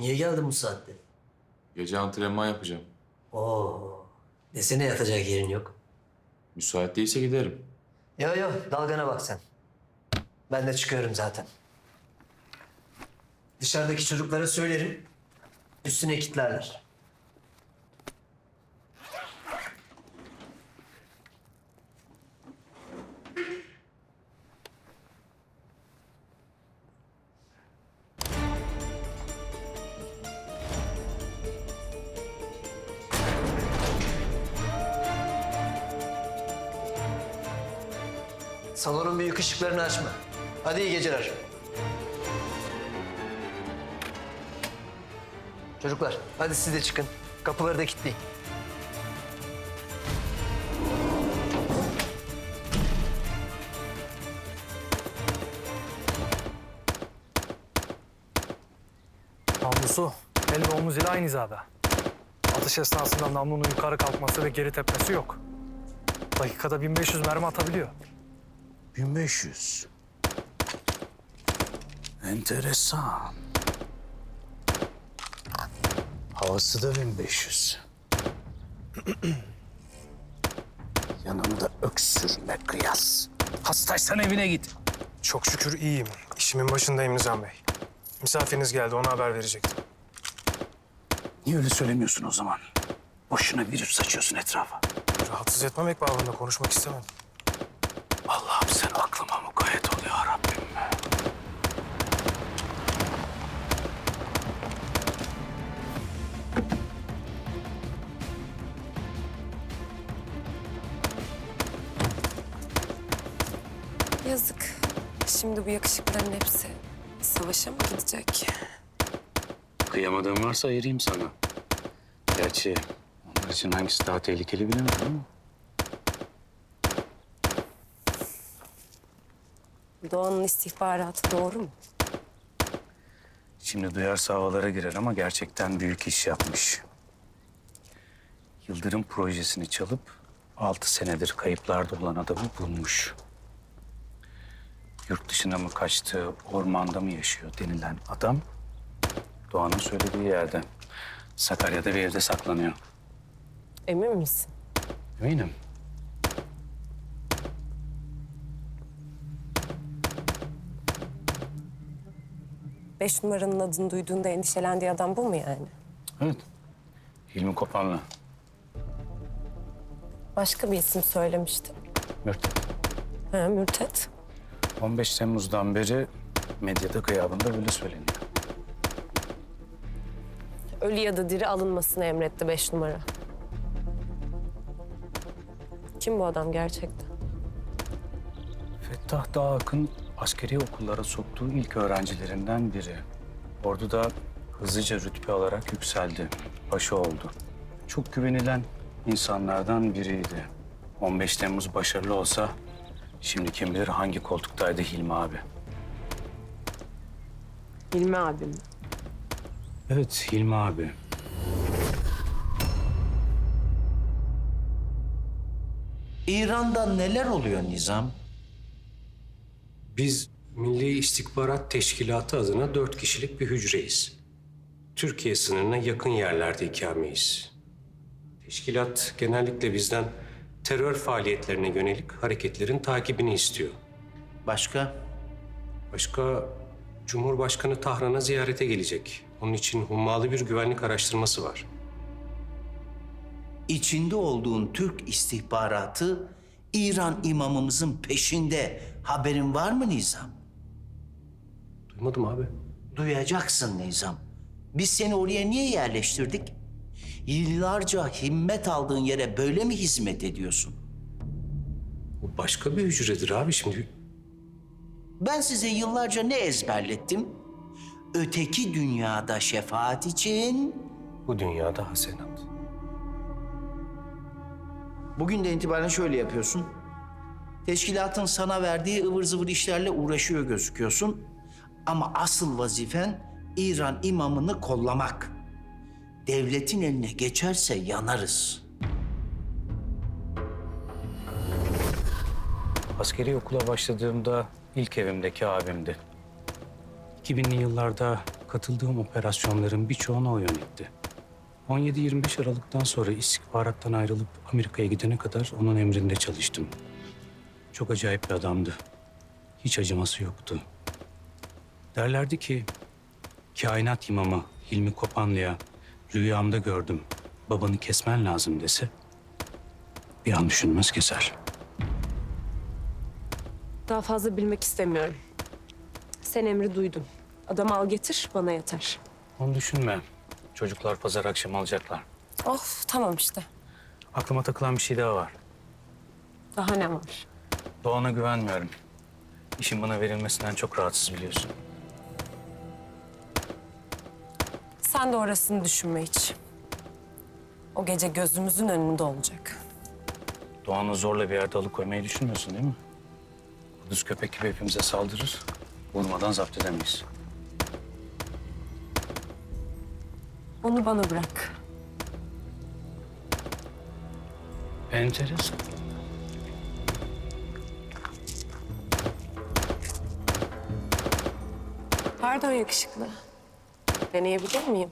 Niye geldin bu saatte? Gece antrenman yapacağım. Oo. Desene yatacak yerin yok. Müsait değilse giderim. Yo yo dalgana bak sen. Ben de çıkıyorum zaten. Dışarıdaki çocuklara söylerim. Üstüne kilitlerler. Salonun büyük ışıklarını açma. Hadi iyi geceler. Çocuklar hadi siz de çıkın. Kapıları da kilitleyin. Namlusu el ve omuz ile aynı hizada. Atış esnasında namlunun yukarı kalkması ve geri tepmesi yok. Dakikada 1500 mermi atabiliyor. 1500. Enteresan. Havası da 1500. Yanımda öksürme kıyas. Hastaysan evine git. Çok şükür iyiyim. İşimin başındayım Nizam Bey. Misafiriniz geldi, ona haber verecektim. Niye öyle söylemiyorsun o zaman? Boşuna virüs saçıyorsun etrafa. Rahatsız etmemek babında konuşmak istemedim. Yazık. Şimdi bu yakışıkların hepsi savaşa mı gidecek? Kıyamadığın varsa ayırayım sana. Gerçi onlar için hangisi daha tehlikeli bilemedim ama. Doğan'ın istihbaratı doğru mu? Şimdi duyarsa havalara girer ama gerçekten büyük iş yapmış. Yıldırım projesini çalıp altı senedir kayıplarda olan adamı bulmuş. Yurt dışına mı kaçtı, ormanda mı yaşıyor denilen adam... Doğan'ın söylediği yerde. Sakarya'da bir evde saklanıyor. Emin misin? Eminim. Beş numaranın adını duyduğunda endişelendiği adam bu mu yani? Evet. Hilmi Kopanlı. Başka bir isim söylemişti. Mürt. Ha, Mürtet. 15 Temmuz'dan beri medyada gıyabında böyle söyleniyor. Ölü ya da diri alınmasını emretti beş numara. Kim bu adam gerçekten? Fettah Dağak'ın askeri okullara soktuğu ilk öğrencilerinden biri. Orduda hızlıca rütbe alarak yükseldi. Başı oldu. Çok güvenilen insanlardan biriydi. 15 Temmuz başarılı olsa şimdi kim bilir hangi koltuktaydı Hilmi abi. Hilmi abim. Evet Hilmi abi. İran'da neler oluyor Nizam? Biz Milli İstihbarat Teşkilatı adına dört kişilik bir hücreyiz. Türkiye sınırına yakın yerlerde ikameyiz. Teşkilat genellikle bizden terör faaliyetlerine yönelik hareketlerin takibini istiyor. Başka? Başka Cumhurbaşkanı Tahran'a ziyarete gelecek. Onun için hummalı bir güvenlik araştırması var. İçinde olduğun Türk istihbaratı İran imamımızın peşinde. Haberin var mı Nizam? Duymadım abi. Duyacaksın Nizam. Biz seni oraya niye yerleştirdik? Yıllarca himmet aldığın yere böyle mi hizmet ediyorsun? Bu başka bir hücredir abi şimdi. Ben size yıllarca ne ezberlettim? Öteki dünyada şefaat için Bu dünyada hasenat. Bugün de itibaren şöyle yapıyorsun. Teşkilatın sana verdiği ıvır zıvır işlerle uğraşıyor gözüküyorsun. Ama asıl vazifen İran imamını kollamak. Devletin eline geçerse yanarız. Askeri okula başladığımda ilk evimdeki abimdi. 2000'li yıllarda katıldığım operasyonların birçoğunu o yönetti. 17-25 Aralık'tan sonra istihbarattan ayrılıp Amerika'ya gidene kadar onun emrinde çalıştım. Çok acayip bir adamdı. Hiç acıması yoktu. Derlerdi ki, kainat imamı Hilmi Kopanlı'ya rüyamda gördüm, babanı kesmen lazım dese, bir an düşünmez keser. Daha fazla bilmek istemiyorum. Sen emri duydun. Adam al getir, bana yeter. Onu düşünme. Çocuklar pazar akşamı alacaklar. Of, tamam işte. Aklıma takılan bir şey daha var. Daha ne var? Doğan'a güvenmiyorum. İşin bana verilmesinden çok rahatsız biliyorsun. Sen de orasını düşünme hiç. O gece gözümüzün önünde olacak. Doğan'ı zorla bir yerde alıkoymayı düşünmüyorsun değil mi? Kuduz köpek gibi hepimize saldırır. Vurmadan zapt edemeyiz. Onu bana bırak. Enteresan. Pardon yakışıklı. Deneyebilir miyim?